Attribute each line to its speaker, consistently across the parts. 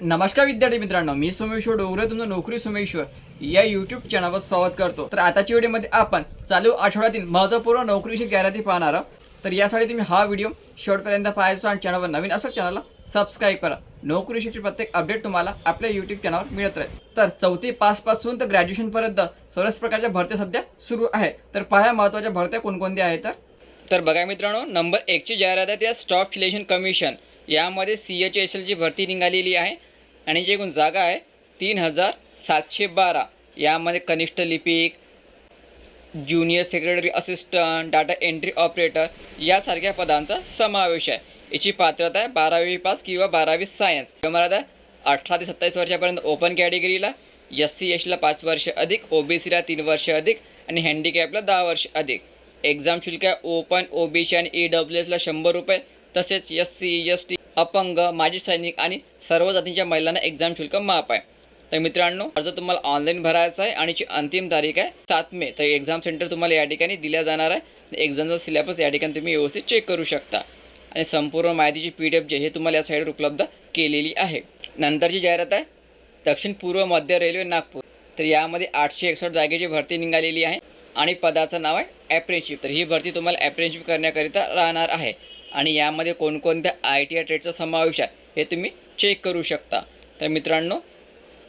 Speaker 1: नमस्कार विद्यार्थी मित्रांनो मी सोमेश्वर डोंगरे तुमचं नोकरी सोमेश्वर. या युट्यूब चॅनलवर स्वागत करतो. तर आताच्या व्हिडिओमध्ये आपण चालू आठवड्यातील महत्त्वपूर्ण नोकरीची जाहिराती पाहणार आहोत. तर यासाठी तुम्ही हा व्हिडिओ शेवटपर्यंत पाहायचा आणि चॅनलवर नवीन असं चॅनलला सबस्क्राईब करा. नोकरीशी प्रत्येक अपडेट तुम्हाला आपल्या युट्यूब चॅनलवर मिळत राहील. तर चौथी पासपासून तर ग्रॅज्युएशनपर्यंत सर्वच प्रकारच्या भरत्या सध्या सुरू आहे. तर पहा महत्त्वाच्या भरत्या कोणकोणत्या आहेत तर. तर बघा मित्रांनो नंबर एकची जाहिरात आहे त्या स्टॉफ सिलेक्शन कमिशन यामध्ये सी एच एस एलची भरती निघालेली आहे. आणि जी एकूण जागा आहे तीन हजार सातशे बारा. यामध्ये कनिष्ठ लिपिक junior secretary assistant data entry operator यासारख्या पदांचा समावेश आहे. याची पात्रता आहे बारावी पास किंवा बारावी सायन्स. मराठा अठरा ते सत्तावीस वर्षापर्यंत ओपन कॅटेगरीला एस सी एसला पाच वर्ष अधिक ओ बी सीला तीन वर्ष अधिक आणि हँडिकॅपला दहा वर्ष अधिक. एक्झाम शुल्क आहे ओपन ओ बी सी आणि ई डब्ल्यू एसला शंभर रुपये. तसेच एस सी एस टी अपंग माजी सैनिक आणि सर्व जातींच्या महिलांना एक्झाम शुल्क माफ आहे. तर मित्रांनो अर्ज तुम्हाला ऑनलाईन भरायचा आहे आणि अंतिम तारीख आहे सात मे. तर एक्झाम सेंटर तुम्हाला या ठिकाणी दिल्या जाणार आहे. एक्झामचा सिलेबस या ठिकाणी तुम्ही व्यवस्थित चेक करू शकता. आणि संपूर्ण माहितीची पी डी एफ जे हे तुम्हाला या साईडवर उपलब्ध केलेली आहे. नंतरची जाहिरात आहे दक्षिण पूर्व मध्य रेल्वे नागपूर. तर यामध्ये आठशे एकसष्ट जागेची भरती निघालेली आहे आणि पदाचं नाव आहे ॲप्रेनशिप तर ही भरती तुम्हाला ॲप्रेनशिप करण्याकरिता राहणार आहे. आणि यामध्ये कोणकोणत्या आय टी आय ट्रेडचा समावेश आहे हे तुम्ही चेक करू शकता. तर मित्रांनो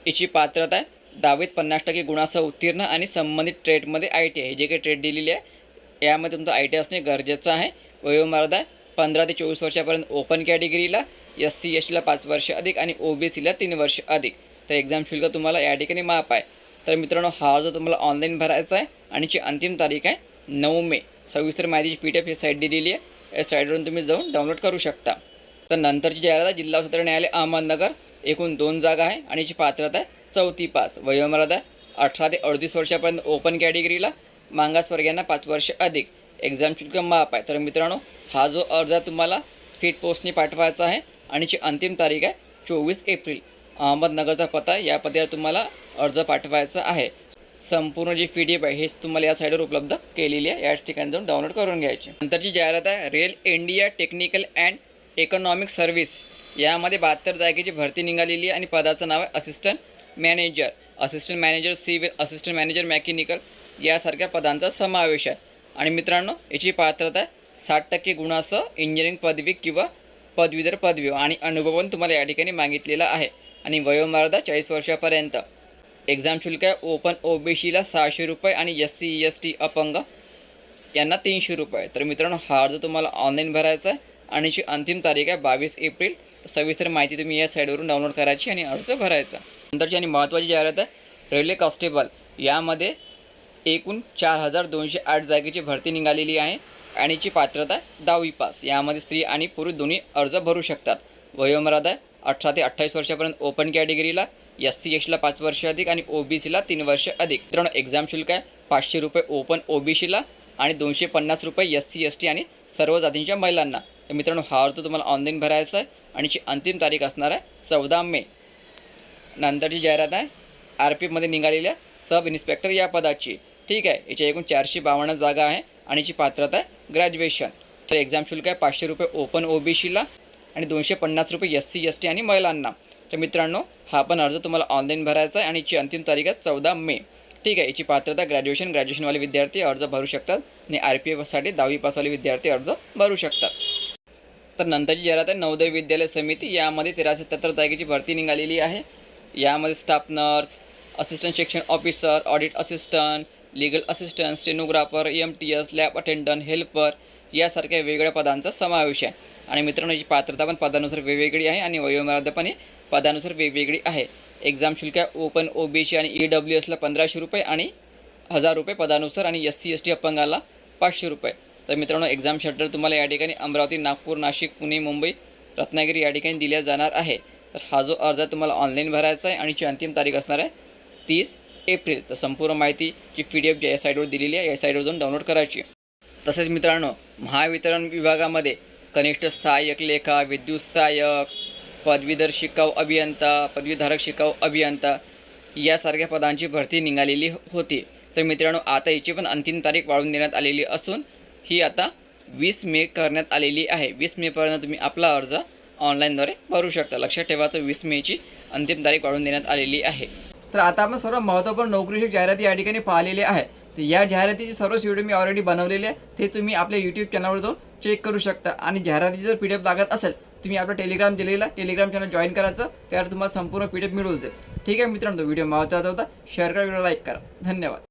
Speaker 1: याची पात्रता आहे दहावीत पन्नास टक्के गुणासह उत्तीर्ण आणि संबंधित ट्रेडमध्ये आय टी आय जे काही ट्रेड दिलेली आहे यामध्ये तुमचं आय टी असणे गरजेचं आहे. वयोमर्यादा पंधरा ते चोवीस वर्षापर्यंत ओपन कॅटेगरीला एस सी एस पाच वर्ष अधिक आणि ओ बी सीला तीन वर्ष अधिक. तर एक्झाम शुल्क तुम्हाला या ठिकाणी माफ आहे. तर मित्रांनो हा जो तुम्हाला ऑनलाईन भरायचा आहे आणि ची अंतिम तारीख आहे नऊ मे. सविस्तर माहितीची पी टी एफ ही साईट दिलेली आहे. या साईटवरून तुम्ही जाऊन डाउनलोड करू शकता. तर नंतरची जाहिरात आहे जिल्हा सत्र न्यायालय अहमदनगर. एकूण दोन जागा आहे आणि याची पात्रता आहे चौथी पास. वयोमर्यादा आहे अठरा ते अडतीस वर्षापर्यंत ओपन कॅटेगरीला मागासवर्गीयांना पाच वर्ष अधिक. एक्झाम शुल्क माफ आहे. तर मित्रांनो हा जो अर्ज तुम्हाला स्पीड पोस्टने पाठवायचा आहे आणि याची अंतिम तारीख आहे चोवीस एप्रिल. अहमदनगरचा पत्ता या पत्त्यावर तुम्हाला अर्ज पाठवायचा आहे. संपूर्ण जी पी डी एफ आहे हेच तुम्हाला या साईडवर उपलब्ध केलेली आहे. याच ठिकाणी जाऊन डाउनलोड करून घ्यायची. नंतरची जाहिरात आहे Rail India technical and economic service यामध्ये बहात्तर जागेची भरती निघालेली आहे आणि पदाचं नाव आहे assistant manager assistant manager civil assistant manager mechanical यासारख्या पदांचा समावेश आहे. आणि मित्रांनो याची पात्रता आहे साठ टक्के गुणासह इंजिनिअरिंग पदवी किंवा पदवीधर पदवी आणि अनुभव पण तुम्हाला या ठिकाणी मागितलेला आहे. आणि वयोमर्यादा चाळीस वर्षापर्यंत. एक्झाम शुल्क आहे. ओपन ओ बी सीला सहाशे रुपये आणि एस सी एस टी अपंग यांना तीनशे रुपये. तर मित्रांनो हा अर्ज तुम्हाला ऑनलाईन भरायचा आहे. आणि याची अंतिम तारीख आहे बावीस एप्रिल. सविस्तर माहिती तुम्ही या साईडवरून डाउनलोड करायची आणि अर्ज भरायचा. नंतरची आणि महत्त्वाची जाहिरात आहे रेल्वे कॉन्स्टेबल. यामध्ये एकूण चार हजार दोनशे आठ जागेची भरती निघालेली आहे आणि याची पात्रता आहे दहावी पास. यामध्ये स्त्री आणि पुरुष दोन्ही अर्ज भरू शकतात. वयोमर्यादा अठरा ते अठ्ठावीस वर्षापर्यंत ओपन कॅटेगरीला एस सी एसला पाच वर्ष अधिक आणि ओ बी सीला तीन वर्ष अधिक. मित्रांनो एक्झाम शुल्क आहे. पाचशे रुपये ओपन ओ बी सीला आणि दोनशे पन्नास रुपये एस सी एस टी आणि सर्व जातींच्या महिलांना. तर मित्रांनो हा अर्ज तुम्हाला ऑनलाईन भरायचा आहे आणि जी अंतिम तारीख असणार आहे चौदा मे. नंतरची जाहिरात आहे. आर पी एफमध्ये निघालेल्या सब इन्स्पेक्टर या पदाची. ठीक आहे? याच्या एकूण चारशे बावन्न जागा आहे आणि याची पात्रता आहे ग्रॅज्युएशन तर एक्झाम शुल्क आहे पाचशे रुपये ओपन ओ बी सीला आणि दोनशे पन्नास रुपये एस सी एस टी आणि महिलांना. तर मित्रांनो हा पण अर्ज तुम्हाला ऑनलाईन भरायचा आहे आणि याची अंतिम तारीख आहे चौदा मे. ठीक आहे याची पात्रता ग्रॅज्युएशन ग्रॅज्युएशनवाले विद्यार्थी अर्ज भरू शकतात आणि आर पी एफसाठी दहावी पासवाले विद्यार्थी अर्ज भरू शकतात. तर नंतरची जाहिरात आहे नवोदय विद्यालय समिती यामध्ये तेराशे सत्तर जागेची भरती निघालेली आहे. यामध्ये स्टाफ नर्स असिस्टंट शिक्षण officer audit assistant legal assistant stenographer M T S lab attendant helper यासारख्या वेगवेगळ्या पदांचा समावेश आहे. आणि मित्रांनो याची पात्रता पण पदानुसार वेगवेगळी आहे आणि वयोमर्यादा पण ही पदानुसार वेगवेगळी आहे. एक्झाम शुल्क आहे ओपन ओ बी सी आणि ई डब्ल्यू एसला पंधराशे रुपये आणि हजार रुपये पदानुसार आणि एस सी एस टी अपंगाला पाचशे रुपये. तर मित्रांनो एक्झाम शटर तुम्हाला या ठिकाणी अमरावती नागपूर नाशिक पुणे मुंबई रत्नागिरी या ठिकाणी दिल्या जाणार आहे. तर हा जो अर्ज आहे तुम्हाला ऑनलाईन भरायचा आहे आणि जी अंतिम तारीख असणार आहे तीस एप्रिल. तर संपूर्ण माहिती जी पी डी एफ ज्या या साईडवर दिलेली आहे. या साईडवर जाऊन डाउनलोड करायची. तसेच मित्रांनो महावितरण विभागामध्ये कनिष्ठ सहाय्यक लेखा विद्युत सहाय्यक पदवीधर शिकाऊ अभियंता पदवीधारक शिकाऊ अभियंता यासारख्या पदांची भरती निघालेली होती. तर मित्रांनो आता याची पण अंतिम तारीख वाढवून देण्यात आलेली असून ही आता वीस मे करण्यात आलेली आहे. वीस मेपर्यंत तुम्ही आपला अर्ज ऑनलाईनद्वारे भरू शकता. लक्षात ठेवायचं वीस मेची अंतिम तारीख वाढवून देण्यात आलेली आहे. तर आता आपण सर्व महत्त्वपूर्ण नोकरीची जाहिराती या ठिकाणी पाहिलेले आहे. तर या जाहिरातीचे सर्व व्हिडिओ मी ऑलरेडी बनवलेले आहे. ते तुम्ही आपल्या यूट्यूब चॅनलवर जाऊन चेक करू शकता. आणि जाहिरातीची जर पी डी एफ लागत असेल तुम्ही आपला टेलिग्राम दिलेला टेलिग्राम चॅनल जॉईन करायचं त्यावर तुम्हाला संपूर्ण पी डी एफ मिळून जाईल. ठीक आहे मित्रांनो व्हिडिओ महत्त्वाचा होता. शेअर करा व्हिडिओ लाईक करा. धन्यवाद.